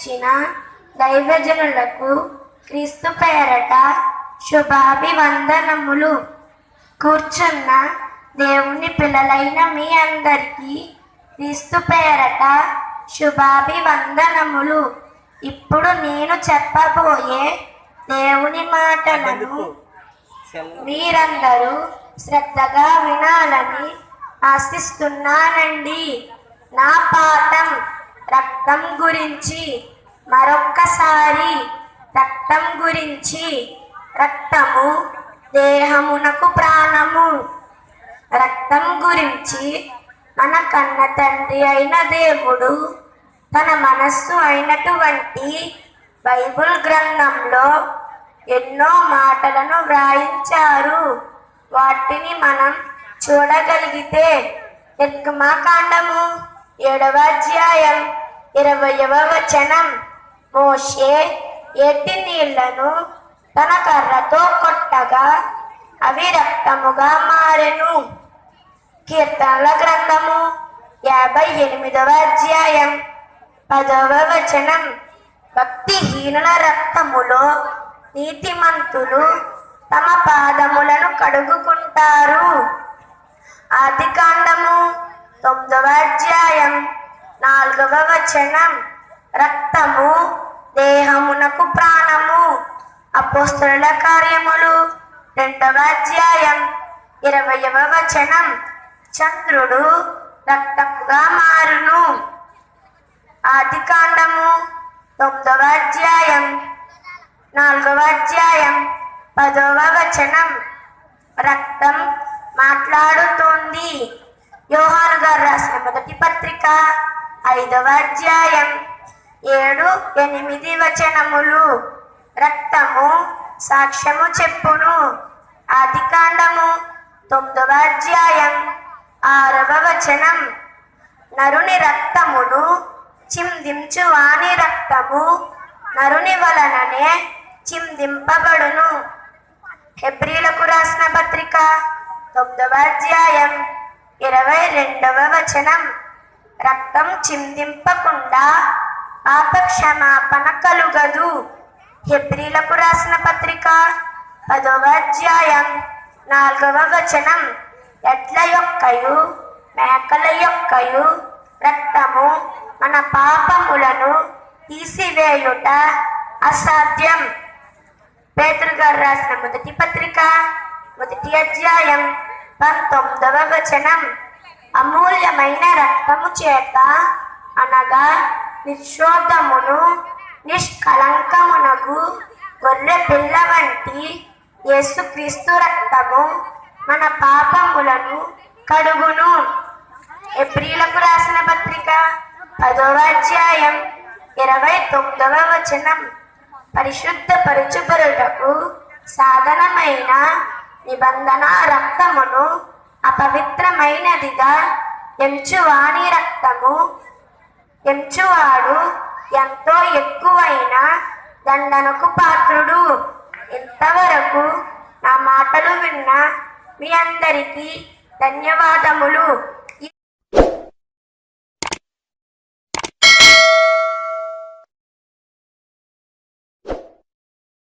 ఇచ్చిన దైవజనులకు క్రీస్తు పేరట శుభాభివందనములు. కూర్చున్న దేవుని పిల్లలైన మీ అందరికీ క్రీస్తు పేరట శుభాభివందనములు. ఇప్పుడు నేను చెప్పబోయే దేవుని మాటలను మీరందరూ శ్రద్ధగా వినాలని ఆశిస్తున్నానండి. నా పాఠం రక్తం గురించి మరొక్కసారి రక్తం గురించి రక్తము దేహమునకు ప్రాణము. రక్తం గురించి మన కన్న తండ్రి అయిన దేవుడు తన మనస్సు అయినటువంటి బైబుల్ గ్రంథంలో ఎన్నో మాటలను వ్రాయించారు. వాటిని మనం చూడగలిగితే నిర్గమాకాండము ఏడవ అధ్యాయం ఇరవయవ వచనం. మోషే ఎట్టి నీళ్ళను తన కర్రతో కొట్టగా అవి రక్తముగా మారెను. కీర్తనల గ్రంథము యాభై ఎనిమిదవ అధ్యాయం. పదవ వచనం. భక్తిహీనుల రక్తములో నీతిమంతులు తమ పాదములను కడుగుకుంటారు. ఆది కాండము తొమ్మిదవ అధ్యాయం. నాలుగవ వచనం. రక్తము దేహమునకు ప్రాణము. అపోస్తుల కార్యములు. రెండవ అధ్యాయం. ఇరవయవ వచనం. చంద్రుడు రక్తముగా మారును. ఆది కాండము తొమ్మిదవ అధ్యాయం. నాలుగవ అధ్యాయం. పదవ వచనం. రక్తం మాట్లాడుతోంది. యోహాను గారు రాసిన మొదటి పత్రిక. ఐదవ అధ్యాయం ఏడు ఎనిమిది వచనములు. రక్తము సాక్ష్యము చెప్పును. ఆది కాండము తొమ్మిదవ అధ్యాయం ఆరవ వచనం. నరుని రక్తమును చిందించు వాని రక్తము నరుని వలననే చిందింపబడును. హెబ్రిలకు రాసిన పత్రిక తొమ్మిదవ అధ్యాయం ఇరవై రెండవ వచనం. రక్తం చిందింపకుండా పాపక్షమాపణ కలుగదు హెబ్రిలకు రాసిన పత్రిక పదవ అధ్యాయం నాలుగవ వచనం. ఎడ్ల యొక్కయు మేకల యొక్కయు రక్తము మన పాపములను తీసివేయుట అసాధ్యం. పేతురు గారు రాసిన మొదటి పత్రిక మొదటి అధ్యాయం పంతొమ్మిదవ వచనం. అమూల్యమైన రక్తము చేత అనగా నిశ్శోధమును నిష్కలంకమునకు గొర్రె పిల్ల వంటి యేసుక్రీస్తు రక్తము మన పాపములను కడుగును. ఎప్రిలకు రాసిన పత్రిక పదవ అధ్యాయం ఇరవై తొమ్మిదవ వచనం. పరిశుద్ధ పరుచుపరుటకు సాధనమైన నిబంధన రక్తమును అపవిత్రమైనదిగా ఎంచువాని రక్తము. ఎంచువాడు ఎంతో ఎక్కువైన దండనకు పాత్రుడు. ఇంతవరకు నా మాటలు విన్న మీ అందరికీ ధన్యవాదములు.